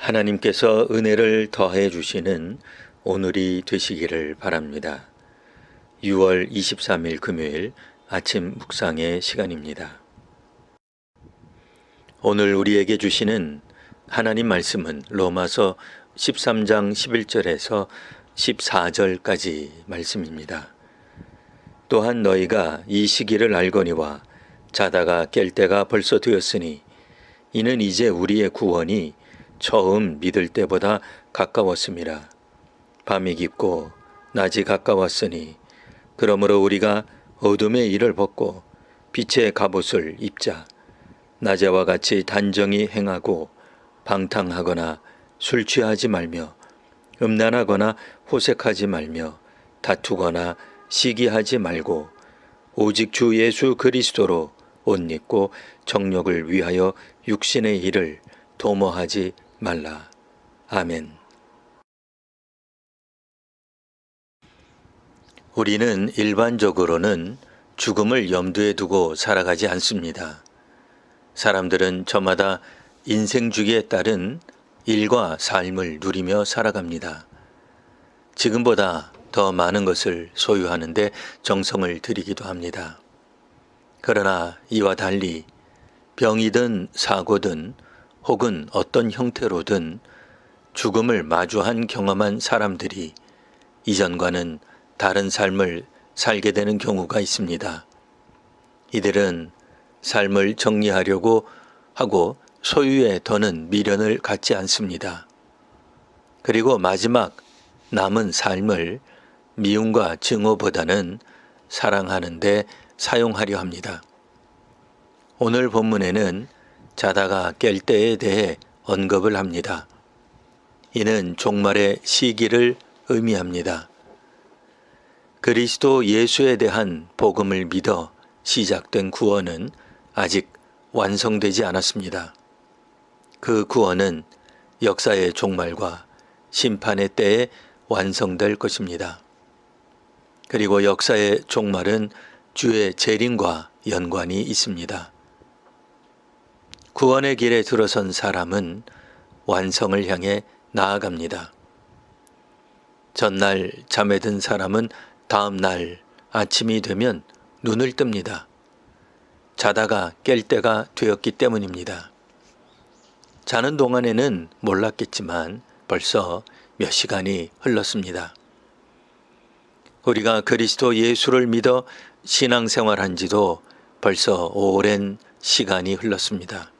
하나님께서 은혜를 더해 주시는 오늘이 되시기를 바랍니다. 6월 23일 금요일 아침 묵상의 시간입니다. 오늘 우리에게 주시는 하나님 말씀은 로마서 13장 11절에서 14절까지 말씀입니다. 또한 너희가 이 시기를 알거니와 자다가 깰 때가 벌써 되었으니 이는 이제 우리의 구원이 처음 믿을 때보다 가까웠습니다. 밤이 깊고 낮이 가까웠으니 그러므로 우리가 어둠의 일을 벗고 빛의 갑옷을 입자. 낮에와 같이 단정히 행하고 방탕하거나 술 취하지 말며 음란하거나 호색하지 말며 다투거나 시기하지 말고 오직 주 예수 그리스도로 옷 입고 정욕을 위하여 육신의 일을 도모하지 말라. 아멘. 우리는 일반적으로는 죽음을 염두에 두고 살아가지 않습니다. 사람들은 저마다 인생 주기에 따른 일과 삶을 누리며 살아갑니다. 지금보다 더 많은 것을 소유하는데 정성을 들이기도 합니다. 그러나 이와 달리 병이든 사고든 혹은 어떤 형태로든 죽음을 마주한 경험한 사람들이 이전과는 다른 삶을 살게 되는 경우가 있습니다. 이들은 삶을 정리하려고 하고 소유에 더는 미련을 갖지 않습니다. 그리고 마지막 남은 삶을 미움과 증오보다는 사랑하는데 사용하려 합니다. 오늘 본문에는 자다가 깰 때에 대해 언급을 합니다. 이는 종말의 시기를 의미합니다. 그리스도 예수에 대한 복음을 믿어 시작된 구원은 아직 완성되지 않았습니다. 그 구원은 역사의 종말과 심판의 때에 완성될 것입니다. 그리고 역사의 종말은 주의 재림과 연관이 있습니다. 구원의 길에 들어선 사람은 완성을 향해 나아갑니다. 전날 잠에 든 사람은 다음 날 아침이 되면 눈을 뜹니다. 자다가 깰 때가 되었기 때문입니다. 자는 동안에는 몰랐겠지만 벌써 몇 시간이 흘렀습니다. 우리가 그리스도 예수를 믿어 신앙생활한 지도 벌써 오랜 시간이 흘렀습니다.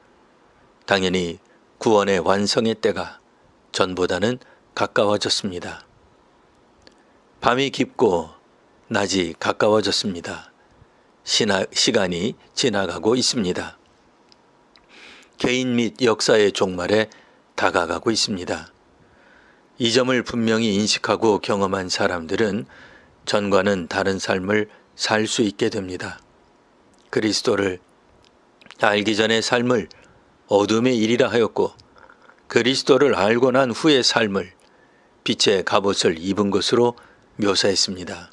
당연히 구원의 완성의 때가 전보다는 가까워졌습니다. 밤이 깊고 낮이 가까워졌습니다. 시나, 시간이 지나가고 있습니다. 개인 및 역사의 종말에 다가가고 있습니다. 이 점을 분명히 인식하고 경험한 사람들은 전과는 다른 삶을 살 수 있게 됩니다. 그리스도를 알기 전의 삶을 어둠의 일이라 하였고 그리스도를 알고 난 후의 삶을 빛의 갑옷을 입은 것으로 묘사했습니다.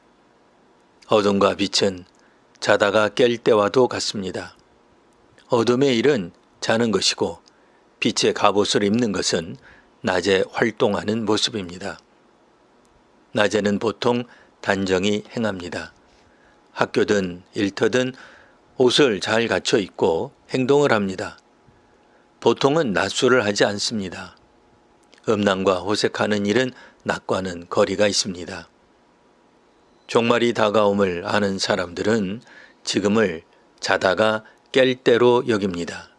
어둠과 빛은 자다가 깰 때와도 같습니다. 어둠의 일은 자는 것이고 빛의 갑옷을 입는 것은 낮에 활동하는 모습입니다. 낮에는 보통 단정히 행합니다. 학교든 일터든 옷을 잘 갖춰 입고 행동을 합니다. 보통은 낮술을 하지 않습니다. 음란과 호색하는 일은 낮과는 거리가 있습니다. 종말이 다가옴을 아는 사람들은 지금을 자다가 깰 때로 여깁니다.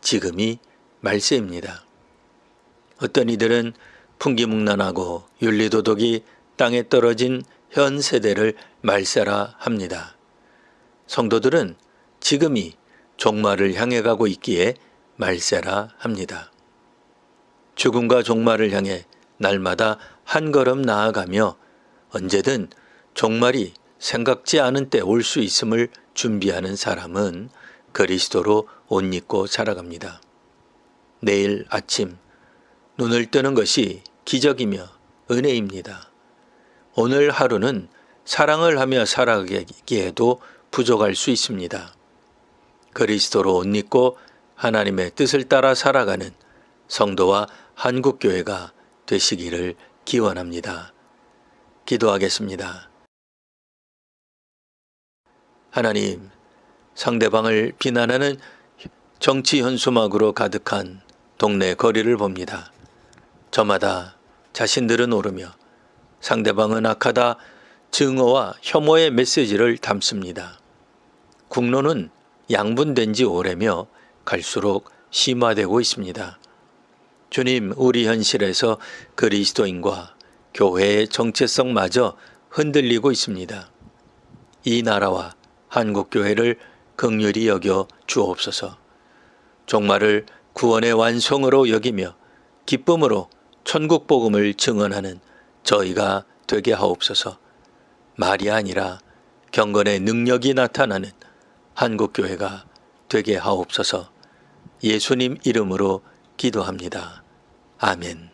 지금이 말세입니다. 어떤 이들은 풍기묵란하고 윤리도덕이 땅에 떨어진 현 세대를 말세라 합니다. 성도들은 지금이 종말을 향해 가고 있기에 말세라 합니다. 죽음과 종말을 향해 날마다 한 걸음 나아가며 언제든 종말이 생각지 않은 때 올 수 있음을 준비하는 사람은 그리스도로 옷 입고 살아갑니다. 내일 아침 눈을 뜨는 것이 기적이며 은혜입니다. 오늘 하루는 사랑을 하며 살아가기에도 부족할 수 있습니다. 그리스도로 옷 입고 하나님의 뜻을 따라 살아가는 성도와 한국교회가 되시기를 기원합니다. 기도하겠습니다. 하나님, 상대방을 비난하는 정치 현수막으로 가득한 동네 거리를 봅니다. 저마다 자신들은 오르며 상대방은 악하다 증오와 혐오의 메시지를 담습니다. 국론은 양분된 지 오래며 갈수록 심화되고 있습니다. 주님, 우리 현실에서 그리스도인과 교회의 정체성마저 흔들리고 있습니다. 이 나라와 한국교회를 극률히 여겨 주옵소서. 종말을 구원의 완성으로 여기며 기쁨으로 천국 복음을 증언하는 저희가 되게 하옵소서. 말이 아니라 경건의 능력이 나타나는 한국교회가 되게 하옵소서. 예수님 이름으로 기도합니다. 아멘.